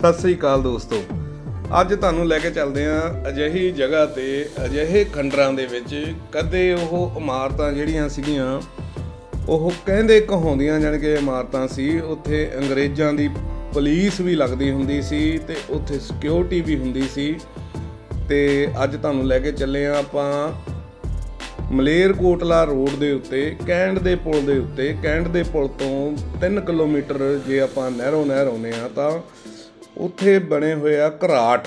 ਸਤਿ ਸ੍ਰੀ ਅਕਾਲ ਦੋਸਤੋ। ਅੱਜ ਤੁਹਾਨੂੰ ਲੈ ਕੇ ਚੱਲਦੇ ਹਾਂ ਅਜਿਹੀ ਜਗ੍ਹਾ ਤੇ ਅਜਿਹੇ ਖੰਡਰਾਂ ਦੇ ਵਿੱਚ ਕਦੇ ਉਹ ਇਮਾਰਤਾਂ ਜਿਹੜੀਆਂ ਸੀਗੀਆਂ, ਉਹ ਕਹਿੰਦੇ ਕਹਾਉਂਦੀਆਂ ਜਾਣੀ ਕਿ ਇਮਾਰਤਾਂ ਸੀ, ਉੱਥੇ ਅੰਗਰੇਜ਼ਾਂ ਦੀ ਪੁਲਿਸ ਵੀ ਲੱਗਦੀ ਹੁੰਦੀ ਸੀ ਤੇ ਉੱਥੇ ਸਿਕਿਉਰਿਟੀ ਵੀ ਹੁੰਦੀ ਸੀ। ਤੇ ਅੱਜ ਤੁਹਾਨੂੰ ਲੈ ਕੇ ਚੱਲੇ ਆ ਆਪਾਂ ਮਲੇਰਕੋਟਲਾ ਰੋਡ ਦੇ ਉੱਤੇ ਕੈਂਡ ਦੇ ਪੁਲ ਦੇ ਉੱਤੇ। ਕੈਂਡ ਦੇ ਪੁਲ ਤੋਂ 3 ਕਿਲੋਮੀਟਰ ਜੇ ਆਪਾਂ ਨਹਿਰੋਂ ਨਹਿਰ ਆਉਂਦੇ ਆ ਤਾਂ ਉੱਥੇ ਬਣੇ ਹੋਏ ਆ ਘਰਾਟ।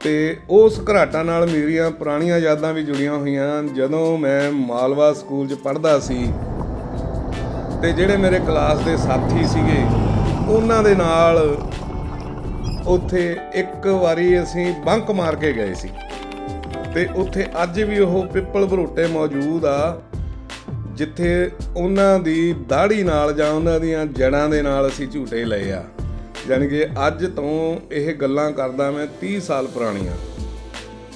ਤੇ ਉਸ ਘਰਾਟਾਂ ਨਾਲ ਮੇਰੀਆਂ ਪੁਰਾਣੀਆਂ ਯਾਦਾਂ ਵੀ ਜੁੜੀਆਂ ਹੋਈਆਂ। ਜਦੋਂ ਮੈਂ ਮਾਲਵਾ ਸਕੂਲ 'ਚ ਪੜ੍ਹਦਾ ਸੀ, ਤੇ ਜਿਹੜੇ ਮੇਰੇ ਕਲਾਸ ਦੇ ਸਾਥੀ ਸੀਗੇ, ਉਹਨਾਂ ਦੇ ਨਾਲ ਉੱਥੇ ਇੱਕ ਵਾਰੀ ਅਸੀਂ ਬੰਕ ਮਾਰ ਕੇ ਗਏ ਸੀ। ਤੇ ਉੱਥੇ ਅੱਜ ਵੀ ਉਹ ਪਿੱਪਲ ਬਰੋਟੇ ਮੌਜੂਦ ਆ, ਜਿੱਥੇ ਉਹਨਾਂ ਦੀ ਦਾੜੀ ਨਾਲ ਜਾਂ ਉਹਨਾਂ ਦੀਆਂ ਜੜਾਂ ਦੇ ਨਾਲ ਅਸੀਂ ਝੂਟੇ ਲਏ ਆ। ਯਾਨੀ ਕਿ ਅੱਜ ਤੋਂ ਇਹ ਗੱਲਾਂ ਕਰਦਾ ਮੈਂ 30 ਸਾਲ ਪੁਰਾਣੀਆਂ।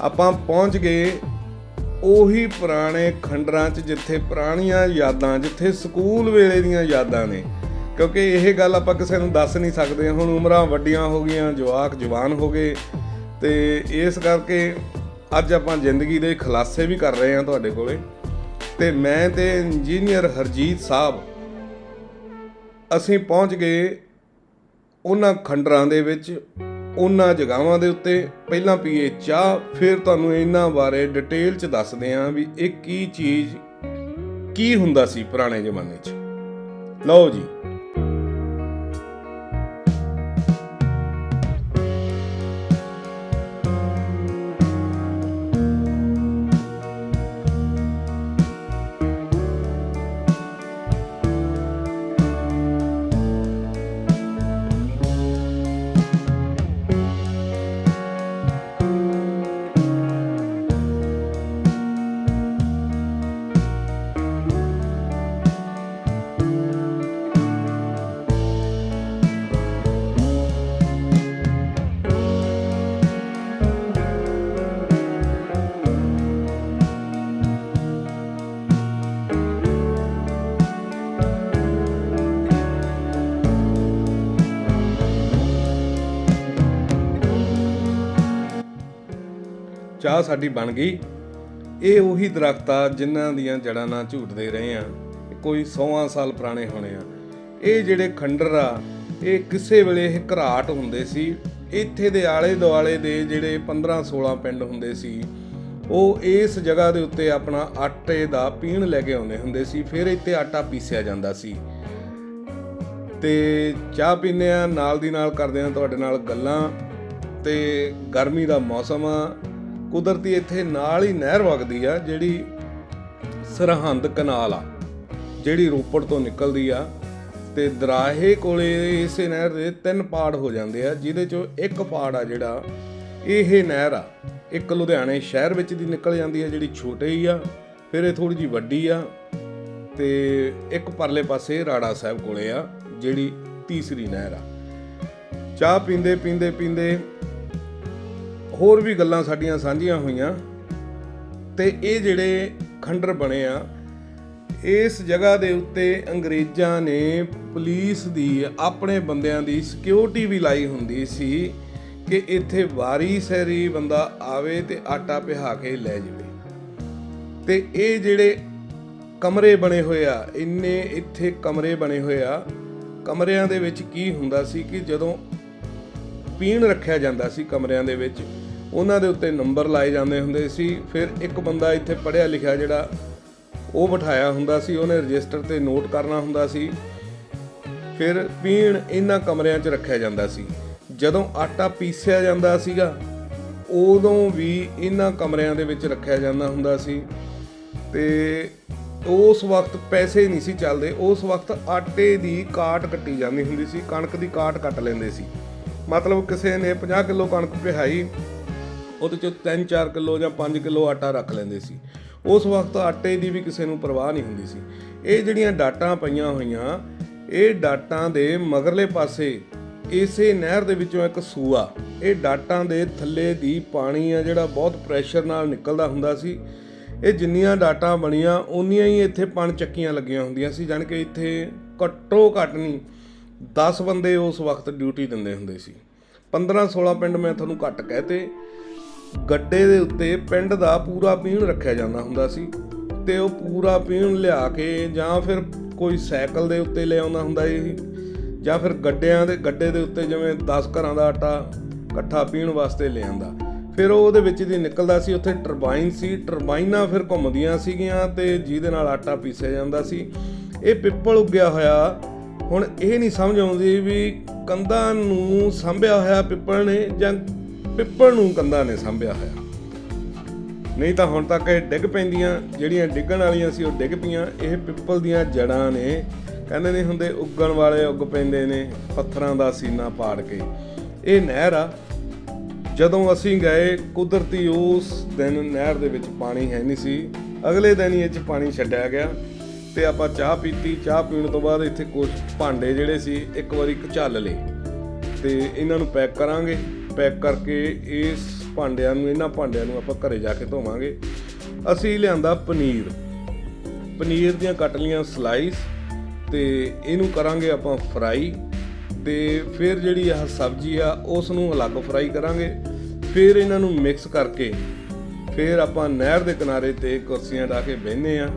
ਆਪਾਂ ਪਹੁੰਚ ਗਏ ਉਹੀ ਪੁਰਾਣੇ ਖੰਡਰਾਂ 'ਚ ਜਿੱਥੇ ਪੁਰਾਣੀਆਂ ਯਾਦਾਂ, ਜਿੱਥੇ ਸਕੂਲ ਵੇਲੇ ਦੀਆਂ ਯਾਦਾਂ ਨੇ। ਕਿਉਂਕਿ ਇਹ ਗੱਲ ਆਪਾਂ ਕਿਸੇ ਨੂੰ ਦੱਸ ਨਹੀਂ ਸਕਦੇ। ਹੁਣ ਉਮਰਾਂ ਵੱਡੀਆਂ ਹੋ ਗਈਆਂ, ਜਵਾਕ ਜਵਾਨ ਹੋ ਗਏ। ਤੇ ਇਸ ਕਰਕੇ ਅੱਜ ਆਪਾਂ ਜ਼ਿੰਦਗੀ ਦੇ ਖੁਲਾਸੇ ਵੀ ਕਰ ਰਹੇ ਹਾਂ ਤੁਹਾਡੇ ਕੋਲੇ। ਤੇ ਮੈਂ ਤੇ ਇੰਜੀਨੀਅਰ ਹਰਜੀਤ ਸਾਹਿਬ ਅਸੀਂ ਪਹੁੰਚ ਗਏ ਉਹਨਾਂ ਖੰਡਰਾਂ ਦੇ ਵਿੱਚ, ਉਹਨਾਂ ਜਗਾਵਾਂ ਦੇ ਉੱਤੇ ਪਹਿਲਾਂ ਪੀਏ ਚਾਹ, ਫਿਰ ਤੁਹਾਨੂੰ ਇਹਨਾਂ ਬਾਰੇ ਡਿਟੇਲ ਚ ਦੱਸਦੇ ਆਂ ਵੀ ਇਹ ਕੀ ਚੀਜ਼, ਕੀ ਹੁੰਦਾ ਸੀ ਪੁਰਾਣੇ ਜ਼ਮਾਨੇ 'ਚ। ਲਓ ਜੀ। ਚਾਹ ਸਾਡੀ ਬਣ ਗਈ। ਇਹ ਉਹੀ ਦਰਖਤ ਆ ਜਿਨ੍ਹਾਂ ਦੀਆਂ ਜੜਾਂ ਨਾਲ ਝੂਟਦੇ ਰਹੇ ਆ। ਕੋਈ 100 ਸਾਲ ਪੁਰਾਣੇ ਹੋਣੇ ਆ। ਇਹ ਜਿਹੜੇ ਖੰਡਰ ਆ, ਇਹ ਕਿਸੇ ਵੇਲੇ ਇਹ ਘਰਾਟ ਹੁੰਦੇ ਸੀ। ਇੱਥੇ ਦੇ ਆਲੇ ਦੁਆਲੇ ਦੇ ਜਿਹੜੇ 15 16 ਪਿੰਡ ਹੁੰਦੇ ਸੀ, ਉਹ ਇਸ ਜਗ੍ਹਾ ਦੇ ਉੱਤੇ ਆਪਣਾ ਆਟੇ ਦਾ ਪੀਣ ਲੈ ਕੇ ਆਉਂਦੇ ਹੁੰਦੇ ਸੀ। ਫਿਰ ਇੱਥੇ ਆਟਾ ਪੀਸਿਆ ਜਾਂਦਾ ਸੀ। ਤੇ ਚਾਹ ਪੀਂਦੇ ਆ, ਨਾਲ ਦੀ ਨਾਲ ਕਰਦੇ ਆ ਤੁਹਾਡੇ ਨਾਲ ਗੱਲਾਂ। ਤੇ ਗਰਮੀ ਦਾ ਮੌਸਮ ਆ ਕੁਦਰਤੀ ਇੱਥੇ ਨਾਲ ਹੀ ਨਹਿਰ ਵਗਦੀ ਆ, ਜਿਹੜੀ ਸਰਹੰਦ ਕਨਾਲ ਆ, ਜਿਹੜੀ ਰੋਪੜ ਤੋਂ ਨਿਕਲਦੀ ਆ। ਤੇ ਦਰਾਹੇ ਕੋਲੇ ਇਸੇ ਨਹਿਰ ਦੇ ਤਿੰਨ ਪਾੜ ਹੋ ਜਾਂਦੇ ਆ, ਜਿਹਦੇ ਚੋਂ ਇੱਕ ਪਾੜ ਆ ਜਿਹੜਾ, ਇਹ ਨਹਿਰ ਆ। ਇੱਕ ਲੁਧਿਆਣੇ ਸ਼ਹਿਰ ਵਿੱਚ ਦੀ ਨਿਕਲ ਜਾਂਦੀ ਆ, ਜਿਹੜੀ ਛੋਟੇ ਹੀ ਆ, ਫਿਰ ਇਹ ਥੋੜੀ ਜੀ ਵੱਡੀ ਆ। ਤੇ ਇੱਕ ਪਰਲੇ ਪਾਸੇ ਰਾੜਾ ਸਾਹਿਬ ਕੋਲੇ ਆ, ਜਿਹੜੀ ਤੀਸਰੀ ਨਹਿਰ ਆ। ਚਾਹ ਪੀਂਦੇ ਪੀਂਦੇ ਪੀਂਦੇ ਹੋਰ ਵੀ ਗੱਲਾਂ ਸਾਡੀਆਂ ਸਾਂਝੀਆਂ ਹੋਈਆਂ ਤੇ ਇਹ ਜਿਹੜੇ ਖੰਡਰ ਬਣੇ ਆ, ਇਸ ਜਗ੍ਹਾ ਦੇ ਉੱਤੇ ਅੰਗਰੇਜ਼ਾਂ ਨੇ ਪੁਲਿਸ ਦੀ, ਆਪਣੇ ਬੰਦਿਆਂ ਦੀ ਸਿਕਿਉਰਿਟੀ ਵੀ ਲਾਈ ਹੁੰਦੀ ਸੀ ਕਿ ਇੱਥੇ ਵਾਰੀ ਸਹਿਰੀ ਬੰਦਾ ਆਵੇ ਤੇ ਆਟਾ ਪਿਹਾ ਕੇ ਲੈ ਜਾਵੇ। ਤੇ ਇਹ ਜਿਹੜੇ ਕਮਰੇ ਬਣੇ ਹੋਏ ਆ, ਇੰਨੇ ਇੱਥੇ ਕਮਰੇ ਬਣੇ ਹੋਏ ਆ, ਕਮਰਿਆਂ ਦੇ ਵਿੱਚ ਕੀ ਹੁੰਦਾ ਸੀ ਕਿ ਜਦੋਂ ਪੀਣ ਰੱਖਿਆ ਜਾਂਦਾ ਸੀ ਕਮਰਿਆਂ ਦੇ ਵਿੱਚ ਉਹਨਾਂ ਦੇ ਉੱਤੇ ਨੰਬਰ ਲਾਏ ਜਾਂਦੇ ਹੁੰਦੇ ਸੀ। ਫਿਰ ਇੱਕ ਬੰਦਾ ਇੱਥੇ ਪੜ੍ਹਿਆ ਲਿਖਿਆ ਜਿਹੜਾ ਉਹ ਬਿਠਾਇਆ ਹੁੰਦਾ ਸੀ। ਉਹਨੇ ਰਜਿਸਟਰ ਤੇ ਨੋਟ ਕਰਨਾ ਹੁੰਦਾ ਸੀ। ਫਿਰ ਪੀਣ ਇਹਨਾਂ ਕਮਰਿਆਂ 'ਚ ਰੱਖਿਆ ਜਾਂਦਾ ਸੀ। ਜਦੋਂ ਆਟਾ ਪੀਸਿਆ ਜਾਂਦਾ ਸੀਗਾ, ਉਦੋਂ ਵੀ ਇਹਨਾਂ ਕਮਰਿਆਂ ਦੇ ਵਿੱਚ ਰੱਖਿਆ ਜਾਂਦਾ ਹੁੰਦਾ ਸੀ। ਤੇ ਉਸ ਵਕਤ ਪੈਸੇ ਨਹੀਂ ਸੀ ਚੱਲਦੇ। ਉਸ ਵਕਤ ਆਟੇ ਦੀ ਕਾਟ ਕੱਟੀ ਜਾਂਦੀ ਹੁੰਦੀ ਸੀ। ਕਣਕ ਦੀ ਕਾਟ ਕੱਟ ਲੈਂਦੇ ਸੀ। ਮਤਲਬ ਕਿਸੇ ਨੇ 50 ਕਿਲੋ ਕਣਕ ਪਿਹਾਈ ਉਹਦੇ ਚ 3-4 ਕਿਲੋ ਜਾਂ 5 ਕਿਲੋ ਆਟਾ ਰੱਖ ਲੈਂਦੇ ਸੀ। ਉਸ ਵਕਤ ਆਟੇ ਦੀ ਵੀ ਕਿਸੇ ਨੂੰ ਪਰਵਾਹ ਨਹੀਂ ਹੁੰਦੀ ਸੀ। ਇਹ ਜਿਹੜੀਆਂ ਡਾਟਾਂ ਪਈਆਂ ਹੋਈਆਂ, ਇਹ ਡਾਟਾਂ ਦੇ ਮਗਰਲੇ ਪਾਸੇ ਇਸੇ ਨਹਿਰ ਦੇ ਵਿੱਚੋਂ ਇੱਕ ਸੂਆ, ਇਹ ਡਾਟਾਂ ਦੇ ਥੱਲੇ ਦੀ ਪਾਣੀ ਆ ਜਿਹੜਾ ਬਹੁਤ ਪ੍ਰੈਸ਼ਰ ਨਾਲ ਨਿਕਲਦਾ ਹੁੰਦਾ ਸੀ। ਇਹ ਜਿੰਨੀਆਂ ਡਾਟਾਂ ਬਣੀਆਂ, ਉਨੀਆਂ ਹੀ ਇੱਥੇ ਪਣ ਚੱਕੀਆਂ ਲੱਗੀਆਂ ਹੁੰਦੀਆਂ ਸੀ, ਜਾਣੀ ਕਿ ਇੱਥੇ ਘੱਟੋ ਘੱਟ ਨਹੀਂ 10 ਬੰਦੇ ਉਸ ਵਕਤ ਡਿਊਟੀ ਦਿੰਦੇ ਹੁੰਦੇ ਸੀ। 15 16 ਪਿੰਡ ਮੈਂ ਤੁਹਾਨੂੰ ਘੱਟ ਕਹਤੇ ਗੱਡੇ ਦੇ ਉੱਤੇ ਪਿੰਡ ਦਾ ਪੂਰਾ ਪੀਣ ਰੱਖਿਆ ਜਾਂਦਾ ਹੁੰਦਾ ਸੀ ਤੇ ਉਹ ਪੂਰਾ ਪੀਣ ਲਿਆ ਕੇ ਜਾਂ ਫਿਰ ਕੋਈ ਸਾਈਕਲ ਦੇ ਉੱਤੇ ਲਿਆਉਂਦਾ ਹੁੰਦਾ ਸੀ ਜਾਂ ਫਿਰ ਗੱਡਿਆਂ ਦੇ, ਗੱਡੇ ਦੇ ਉੱਤੇ ਜਿਵੇਂ 10 ਘਰਾਂ ਦਾ ਆਟਾ ਇਕੱਠਾ ਪੀਣ ਵਾਸਤੇ ਲਿਆਂਦਾ ਫਿਰ ਉਹ ਉਹਦੇ ਵਿੱਚ ਦੀ ਨਿਕਲਦਾ ਸੀ, ਉੱਥੇ ਟਰਬਾਈਨ ਸੀ, ਟਰਬਾਈਨਾਂ ਫਿਰ ਘੁੰਮਦੀਆਂ ਸੀਗੀਆਂ ਤੇ ਜਿਹਦੇ ਨਾਲ ਆਟਾ ਪੀਸਿਆ ਜਾਂਦਾ ਸੀ। ਇਹ ਪਿੱਪਲ ਉੱਗਿਆ ਹੋਇਆ, ਹੁਣ ਇਹ ਨਹੀਂ ਸਮਝ ਆਉਂਦੀ ਵੀ ਕੰਧਾਂ ਨੂੰ ਸਾਂਭਿਆ ਹੋਇਆ ਪਿੱਪਲ ਨੇ ਜਾਂ ਪਿੱਪਲ ਨੂੰ ਕੰਧਾਂ ਨੇ ਸਾਂਭਿਆ ਹੋਇਆ। ਨਹੀਂ ਤਾਂ ਹੁਣ ਤੱਕ ਇਹ ਡਿੱਗ ਪੈਂਦੀਆਂ, ਜਿਹੜੀਆਂ ਡਿੱਗਣ ਵਾਲੀਆਂ ਸੀ ਉਹ ਡਿੱਗ ਪਈਆਂ। ਇਹ ਪਿੱਪਲ ਦੀਆਂ ਜੜਾਂ ਨੇ। ਕਹਿੰਦੇ ਨਹੀਂ ਹੁੰਦੇ, ਉੱਗਣ ਵਾਲੇ ਉੱਗ ਪੈਂਦੇ ਨੇ, ਪੱਥਰਾਂ ਦਾ ਸੀਨਾ ਪਾੜ ਕੇ। ਇਹ ਨਹਿਰ ਆ। ਜਦੋਂ ਅਸੀਂ ਗਏ, ਕੁਦਰਤੀ ਉਸ ਦਿਨ ਨਹਿਰ ਦੇ ਵਿੱਚ ਪਾਣੀ ਹੈ ਨਹੀਂ ਸੀ। ਅਗਲੇ ਦਿਨ ਹੀ ਇਹ 'ਚ ਪਾਣੀ ਛੱਡਿਆ ਗਿਆ ਤੇ ਆਪਾਂ ਚਾਹ ਪੀਤੀ। ਚਾਹ ਪੀਣ ਤੋਂ ਬਾਅਦ ਇੱਥੇ ਕੁਝ ਭਾਂਡੇ ਜਿਹੜੇ ਸੀ, ਇੱਕ ਵਾਰੀ ਝੱਲ ਲਏ। ਤੇ ਇਹਨਾਂ ਨੂੰ ਪੈਕ ਕਰਾਂਗੇ। ਪੈਕ ਕਰਕੇ ਇਸ ਭਾਂਡਿਆਂ ਨੂੰ, ਇਹਨਾਂ ਭਾਂਡਿਆਂ ਨੂੰ ਆਪਾਂ ਘਰੇ ਜਾ ਕੇ ਧੋਵਾਂਗੇ। ਅਸੀਂ ਲਿਆਂਦਾ ਪਨੀਰ। ਪਨੀਰ ਦੀਆਂ ਕੱਟ ਲੀਆਂ ਸਲਾਈਸ ਤੇ ਇਹਨੂੰ ਕਰਾਂਗੇ ਆਪਾਂ ਫਰਾਈ ਤੇ ਫਿਰ ਜਿਹੜੀ ਆਹ ਸਬਜ਼ੀ ਆ ਉਸ ਨੂੰ ਅਲੱਗ ਫਰਾਈ ਕਰਾਂਗੇ। ਫਿਰ ਇਹਨਾਂ ਨੂੰ ਮਿਕਸ ਕਰਕੇ ਫਿਰ ਆਪਾਂ ਨਹਿਰ ਦੇ ਕਿਨਾਰੇ ਤੇ ਕੁਰਸੀਆਂ ਢਾ ਕੇ ਬਹਿਨੇ ਆ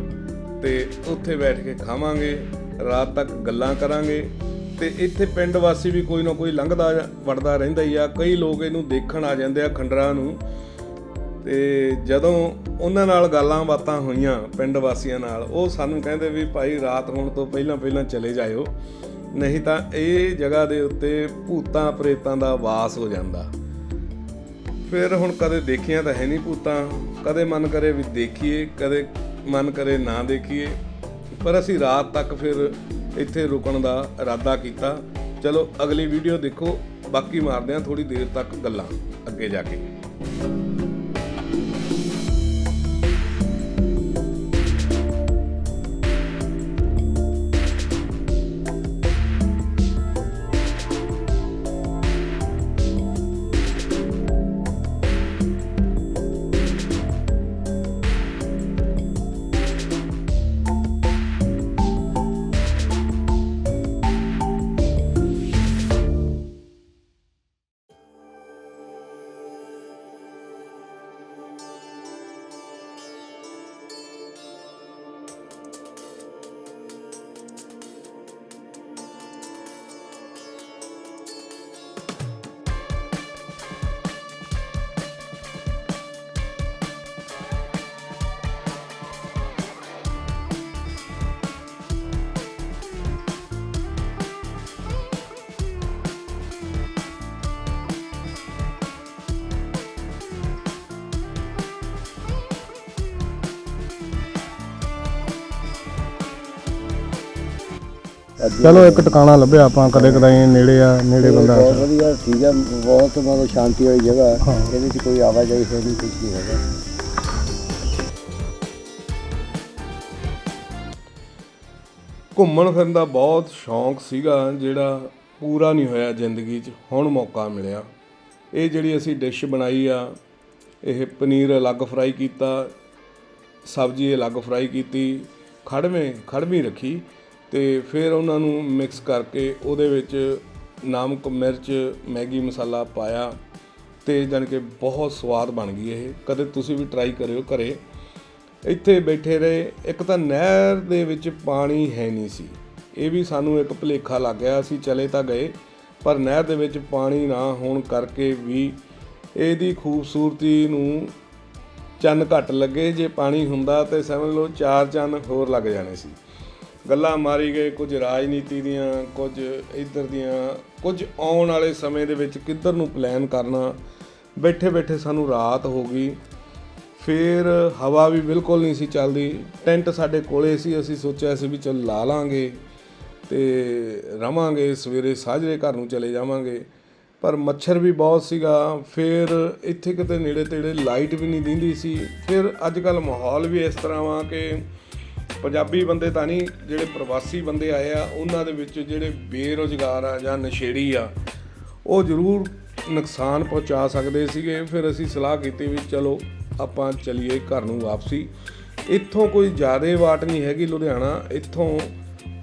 ਤੇ ਉੱਥੇ ਬੈਠ ਕੇ ਖਾਵਾਂਗੇ। ਰਾਤ ਤੱਕ ਗੱਲਾਂ ਕਰਾਂਗੇ। ਤੇ ਇੱਥੇ ਪਿੰਡ ਵਾਸੀ ਵੀ ਕੋਈ ਨਾ ਕੋਈ ਲੰਘਦਾ ਵੜਦਾ ਰਹਿੰਦਾ ਹੀ ਆ। ਕਈ ਲੋਕ ਇਹਨੂੰ ਦੇਖਣ ਆ ਜਾਂਦੇ ਆ ਖੰਡਰਾਂ ਨੂੰ। ਤੇ ਜਦੋਂ ਉਹਨਾਂ ਨਾਲ ਗੱਲਾਂ ਬਾਤਾਂ ਹੋਈਆਂ ਪਿੰਡ ਵਾਸੀਆਂ ਨਾਲ, ਉਹ ਸਾਨੂੰ ਕਹਿੰਦੇ ਵੀ ਭਾਈ ਰਾਤ ਹੋਣ ਤੋਂ ਪਹਿਲਾਂ ਪਹਿਲਾਂ ਚਲੇ ਜਾਇਓ, ਨਹੀਂ ਤਾਂ ਇਹ ਜਗ੍ਹਾ ਦੇ ਉੱਤੇ ਭੂਤਾਂ ਪ੍ਰੇਤਾਂ ਦਾ ਵਾਸ ਹੋ ਜਾਂਦਾ। ਫਿਰ ਹੁਣ ਕਦੇ ਦੇਖੀਆਂ ਤਾਂ ਹੈ ਨਹੀਂ ਭੂਤਾਂ, ਕਦੇ ਮਨ ਕਰੇ ਵੀ ਦੇਖੀਏ, ਕਦੇ ਮਨ ਕਰੇ ਨਾ ਦੇਖੀਏ, ਪਰ ਅਸੀਂ ਰਾਤ ਤੱਕ ਫਿਰ ਇੱਥੇ ਰੁਕਣ ਦਾ ਇਰਾਦਾ ਕੀਤਾ। ਚਲੋ ਅਗਲੀ ਵੀਡੀਓ ਦੇਖੋ। ਬਾਕੀ ਮਾਰਦੇ ਹਾਂ ਥੋੜੀ ਦੇਰ ਤੱਕ ਗੱਲਾਂ। ਅੱਗੇ ਜਾ ਕੇ। ਚਲੋ ਇੱਕ ਟਿਕਾਣਾ ਲੱਭਿਆ ਆਪਾਂ ਕਦੇ ਕਦਾਈ ਨੇੜੇ ਆ ਨੇੜੇ ਬੰਦਾ ਬਹੁਤ ਵਧੀਆ ਠੀਕ ਹੈ ਬਹੁਤ ਮਤਲਬ ਸ਼ਾਂਤੀ ਵਾਲੀ ਜਗ੍ਹਾ ਹੈ। ਇਹਦੇ 'ਚ ਕੋਈ ਆਵਾਜਾਈ ਹੈ ਨਹੀਂ ਕੁਝ ਨਹੀਂ ਹੈਗਾ। ਘੁੰਮਣ ਫਿਰਨ ਦਾ ਬਹੁਤ ਸ਼ੌਂਕ ਸੀਗਾ ਜਿਹੜਾ ਪੂਰਾ ਨਹੀਂ ਹੋਇਆ ਜ਼ਿੰਦਗੀ 'ਚ ਹੁਣ ਮੌਕਾ ਮਿਲਿਆ। ਇਹ ਜਿਹੜੀ ਅਸੀਂ ਡਿਸ਼ ਬਣਾਈ ਆ ਇਹ ਪਨੀਰ ਅਲੱਗ ਫਰਾਈ ਕੀਤਾ ਸਬਜ਼ੀ ਅਲੱਗ ਫਰਾਈ ਕੀਤੀ ਖੜਵੇਂ ਖੜਵੀਂ ਰੱਖੀ। ਤੇ ਫਿਰ ਉਹਨਾਂ ਨੂੰ ਮਿਕਸ ਕਰਕੇ ਉਹਦੇ ਵਿੱਚ ਨਮਕ ਮਿਰਚ, ਮੈਗੀ ਮਸਾਲਾ ਪਾਇਆ ਅਤੇ ਜਾਣੀ ਕਿ ਬਹੁਤ ਸਵਾਦ ਬਣ ਗਈ ਇਹ। ਕਦੇ ਤੁਸੀਂ ਵੀ ਟਰਾਈ ਕਰਿਓ ਘਰੇ। ਇੱਥੇ ਬੈਠੇ ਰਹੇ। ਇੱਕ ਤਾਂ ਨਹਿਰ ਦੇ ਵਿੱਚ ਪਾਣੀ ਹੈ ਨਹੀਂ ਸੀ। ਇਹ ਵੀ ਸਾਨੂੰ ਇੱਕ ਭੁਲੇਖਾ ਲੱਗ ਗਿਆ, ਅਸੀਂ ਚਲੇ ਤਾਂ ਗਏ, ਪਰ ਨਹਿਰ ਦੇ ਵਿੱਚ ਪਾਣੀ ਨਾ ਹੋਣ ਕਰਕੇ ਵੀ ਇਹਦੀ ਖੂਬਸੂਰਤੀ ਨੂੰ ਚੰਨ ਘੱਟ ਲੱਗੇ। ਜੇ ਪਾਣੀ ਹੁੰਦਾ ਤੇ ਸਮਝ ਲਓ ਚਾਰ ਚੰਨ ਹੋਰ ਲੱਗ ਜਾਣੇ ਸੀ। ਗੱਲਾਂ ਮਾਰੀ ਗਏ, ਕੁਝ ਰਾਜਨੀਤੀ ਦੀਆਂ, ਕੁਝ ਇੱਧਰ ਦੀਆਂ, ਕੁਝ ਆਉਣ ਵਾਲੇ ਸਮੇਂ ਦੇ ਵਿੱਚ ਕਿੱਧਰ ਨੂੰ ਪਲਾਨ ਕਰਨਾ। ਬੈਠੇ ਬੈਠੇ ਸਾਨੂੰ ਰਾਤ ਹੋ ਗਈ। ਫਿਰ ਹਵਾ ਵੀ ਬਿਲਕੁਲ ਨਹੀਂ ਸੀ ਚੱਲਦੀ। ਟੈਂਟ ਸਾਡੇ ਕੋਲੇ ਸੀ, ਅਸੀਂ ਸੋਚਿਆ ਸੀ ਵੀ ਚੱਲ ਲਾ ਲਾਂਗੇ ਤੇ ਰਵਾਂਗੇ, ਸਵੇਰੇ ਸਾਜਰੇ ਘਰ ਨੂੰ ਚਲੇ ਜਾਵਾਂਗੇ। ਪਰ ਮੱਛਰ ਵੀ ਬਹੁਤ ਸੀਗਾ। ਫਿਰ ਇੱਥੇ ਕਿਤੇ ਨੇੜੇ ਤੇੜੇ ਲਾਈਟ ਵੀ ਨਹੀਂ ਦਿੰਦੀ ਸੀ। ਫਿਰ ਅੱਜ ਕੱਲ ਮਾਹੌਲ ਵੀ ਇਸ ਤਰ੍ਹਾਂ ਵਾ ਕਿ ਪੰਜਾਬੀ ਬੰਦੇ ਤਾਂ ਨਹੀਂ, ਜਿਹੜੇ ਪ੍ਰਵਾਸੀ ਬੰਦੇ ਆਏ ਆ, ਉਹਨਾਂ ਦੇ ਵਿੱਚ ਜਿਹੜੇ ਬੇਰੋਜ਼ਗਾਰ ਆ ਜਾਂ ਨਸ਼ੇੜੀ ਆ, ਉਹ ਜ਼ਰੂਰ ਨੁਕਸਾਨ ਪਹੁੰਚਾ ਸਕਦੇ ਸੀਗੇ। ਫਿਰ ਅਸੀਂ ਸਲਾਹ ਕੀਤੀ ਵੀ ਚਲੋ, ਆਪਾਂ ਚਲੀਏ ਘਰ ਨੂੰ ਵਾਪਸੀ। ਇੱਥੋਂ ਕੋਈ ਜ਼ਿਆਦਾ ਵਾਟ ਨਹੀਂ ਹੈਗੀ ਲੁਧਿਆਣਾ। ਇੱਥੋਂ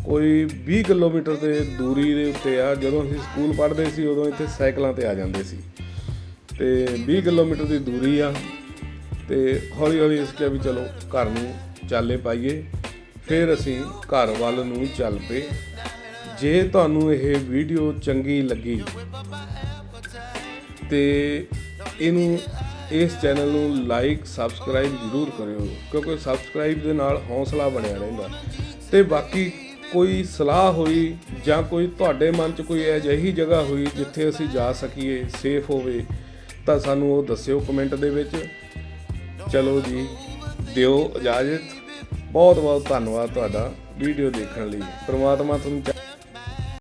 ਕੋਈ 20 ਕਿਲੋਮੀਟਰ ਦੇ ਦੂਰੀ ਦੇ ਉੱਤੇ ਆ। ਜਦੋਂ ਅਸੀਂ ਸਕੂਲ ਪੜ੍ਹਦੇ ਸੀ, ਉਦੋਂ ਇੱਥੇ ਸਾਈਕਲਾਂ ਤੇ ਆ ਜਾਂਦੇ ਸੀ। ਤੇ 20 ਕਿਲੋਮੀਟਰ ਦੀ ਦੂਰੀ ਆ। ਤੇ ਹੌਲੀ ਹੌਲੀ ਇਸ ਕਿਹਾ ਵੀ ਚਲੋ, ਘਰ ਨੂੰ ਚਾਲੇ ਪਾਈਏ। ਫਿਰ ਅਸੀਂ ਘਰ ਵੱਲ ਨੂੰ ਚੱਲ ਪਏ। ਜੇ ਤੁਹਾਨੂੰ ਇਹ ਵੀਡੀਓ ਚੰਗੀ ਲੱਗੀ ਤੇ ਇਹਨੂੰ ਇਸ ਚੈਨਲ ਨੂੰ ਲਾਈਕ, ਸਬਸਕ੍ਰਾਈਬ ਜ਼ਰੂਰ ਕਰਿਓ, ਕਿਉਂਕਿ ਸਬਸਕ੍ਰਾਈਬ ਦੇ ਨਾਲ ਹੌਸਲਾ ਬਣਿਆ ਰਹਿੰਦਾ। ਤੇ ਬਾਕੀ ਕੋਈ ਸਲਾਹ ਹੋਈ ਜਾਂ ਕੋਈ ਤੁਹਾਡੇ ਮਨ 'ਚ ਕੋਈ ਅਜਿਹੀ ਜਗ੍ਹਾ ਹੋਈ ਜਿੱਥੇ ਅਸੀਂ ਜਾ ਸਕੀਏ ਸੇਫ ਹੋਵੇ, ਤਾਂ ਸਾਨੂੰ ਉਹ ਦੱਸਿਓ ਕਮੈਂਟ ਦੇ ਵਿੱਚ। ਚਲੋ ਜੀ, ਦਿਓ ਇਜਾਜ਼ਤ। ਬਹੁਤ ਬਹੁਤ ਧੰਨਵਾਦ ਤੁਹਾਡਾ ਵੀਡੀਓ ਦੇਖਣ ਲਈ। ਪ੍ਰਮਾਤਮਾ ਤੁਹਾਨੂੰ